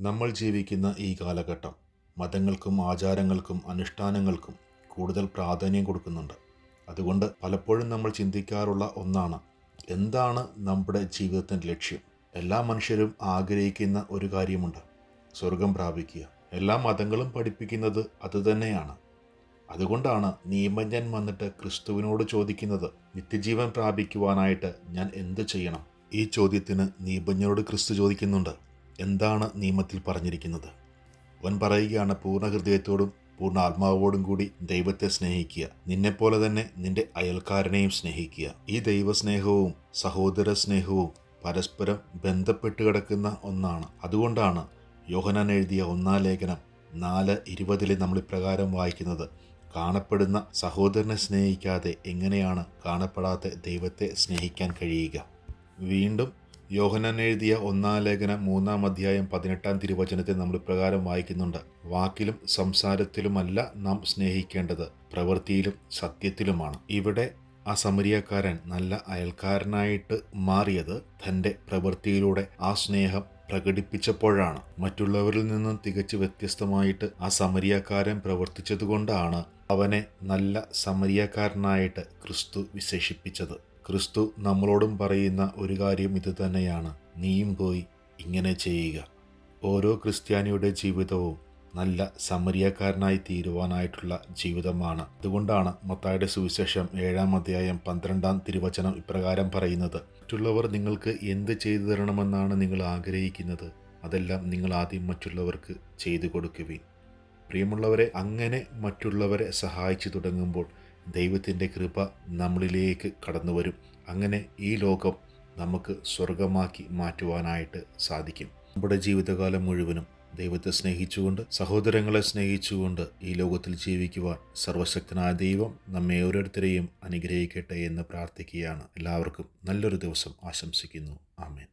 നമ്മൾ ജീവിക്കുന്ന ഈ കാലഘട്ടം മതങ്ങൾക്കും ആചാരങ്ങൾക്കും അനുഷ്ഠാനങ്ങൾക്കും കൂടുതൽ പ്രാധാന്യം കൊടുക്കുന്നുണ്ട്. അതുകൊണ്ട് പലപ്പോഴും നമ്മൾ ചിന്തിക്കാറുള്ള ഒന്നാണ് എന്താണ് നമ്മുടെ ജീവിതത്തിന്റെ ലക്ഷ്യം? എല്ലാ മനുഷ്യരും ആഗ്രഹിക്കുന്ന ഒരു കാര്യമുണ്ട് സ്വർഗം പ്രാപിക്കുക. എല്ലാ മതങ്ങളും പഠിപ്പിക്കുന്നത് അതുതന്നെയാണ് അതുകൊണ്ടാണ് നിയമജ്ഞൻ വന്നിട്ട് ക്രിസ്തുവിനോട് ചോദിക്കുന്നത് നിത്യജീവൻ പ്രാപിക്കുവാനായിട്ട് ഞാൻ എന്ത് ചെയ്യണം? ഈ ചോദ്യത്തിന് നിയമജ്ഞനോട് ക്രിസ്തു ചോദിക്കുന്നുണ്ട്. എന്താണ് നിയമത്തിൽ പറഞ്ഞിരിക്കുന്നത്? അവൻ പറയുകയാണ് പൂർണ ഹൃദയത്തോടും പൂർണ ആത്മാവോടും കൂടി ദൈവത്തെ സ്നേഹിക്കുക. നിന്നെപ്പോലെ തന്നെ നിന്റെ അയൽക്കാരനെയും സ്നേഹിക്കുക. ഈ ദൈവസ്നേഹവും സഹോദര സ്നേഹവും പരസ്പരം ബന്ധപ്പെട്ട് കിടക്കുന്ന ഒന്നാണ്. അതുകൊണ്ടാണ് യോഹനാൻ എഴുതിയ ഒന്നാം ലേഖനം നാല് ഇരുപതിലെ നമ്മൾ ഇപ്രകാരം വായിക്കുന്നത്. കാണപ്പെടുന്ന സഹോദരനെ സ്നേഹിക്കാതെ എങ്ങനെയാണ് കാണപ്പെടാത്ത ദൈവത്തെ സ്നേഹിക്കാൻ കഴിയുക? വീണ്ടും യോഹനാൻ എഴുതിയ ഒന്നാം ലേഖനം മൂന്നാം അധ്യായം പതിനെട്ടാം തിരുവചനത്തെ നമ്മൾ പ്രകാരം വായിക്കുന്നുണ്ട്. വാക്കിലും സംസാരത്തിലുമല്ല നാം സ്നേഹിക്കേണ്ടത് പ്രവൃത്തിയിലും സത്യത്തിലുമാണ്. ഇവിടെ ആ സമരിയക്കാരൻ നല്ല അയൽക്കാരനായിട്ട് മാറിയത് തന്റെ പ്രവൃത്തിയിലൂടെ ആ സ്നേഹം പ്രകടിപ്പിച്ചപ്പോഴാണ്. മറ്റുള്ളവരിൽ നിന്നും തികച്ചു വ്യത്യസ്തമായിട്ട് ആ സമരിയക്കാരൻ പ്രവർത്തിച്ചതുകൊണ്ടാണ് അവനെ നല്ല സമരിയക്കാരനായിട്ട് ക്രിസ്തു വിശേഷിപ്പിച്ചത്. ക്രിസ്തു നമ്മളോടും പറയുന്ന ഒരു കാര്യം ഇത് തന്നെയാണ്. നീയും പോയി ഇങ്ങനെ ചെയ്യുക. ഓരോ ക്രിസ്ത്യാനിയുടെ ജീവിതവും നല്ല സമരിയക്കാരനായി തീരുവാനായിട്ടുള്ള ജീവിതമാണ്. അതുകൊണ്ടാണ് മത്തായുടെ സുവിശേഷം ഏഴാം അധ്യായം പന്ത്രണ്ടാം തിരുവചനം ഇപ്രകാരം പറയുന്നത്. മറ്റുള്ളവർ നിങ്ങൾക്ക് എന്ത് ചെയ്തു തരണമെന്നാണ് നിങ്ങൾ ആഗ്രഹിക്കുന്നത്. അതെല്ലാം നിങ്ങൾ ആദ്യം മറ്റുള്ളവർക്ക് ചെയ്തു കൊടുക്കുവിൻ. പ്രിയമുള്ളവരെ അങ്ങനെ മറ്റുള്ളവരെ സഹായിച്ചു തുടങ്ങുമ്പോൾ ദൈവത്തിന്റെ കൃപ നമ്മളിലേക്ക് കടന്നു വരും. അങ്ങനെ ഈ ലോകം നമുക്ക് സ്വർഗമാക്കി മാറ്റുവാനായിട്ട് സാധിക്കും. നമ്മുടെ ജീവിതകാലം മുഴുവനും ദൈവത്തെ സ്നേഹിച്ചുകൊണ്ട് സഹോദരങ്ങളെ സ്നേഹിച്ചുകൊണ്ട് ഈ ലോകത്തിൽ ജീവിക്കുവാൻ സർവശക്തനായ ദൈവം നമ്മെ ഓരോരുത്തരെയും അനുഗ്രഹിക്കട്ടെ എന്ന് പ്രാർത്ഥിക്കുകയാണ്. എല്ലാവർക്കും നല്ലൊരു ദിവസം ആശംസിക്കുന്നു. ആമേൻ.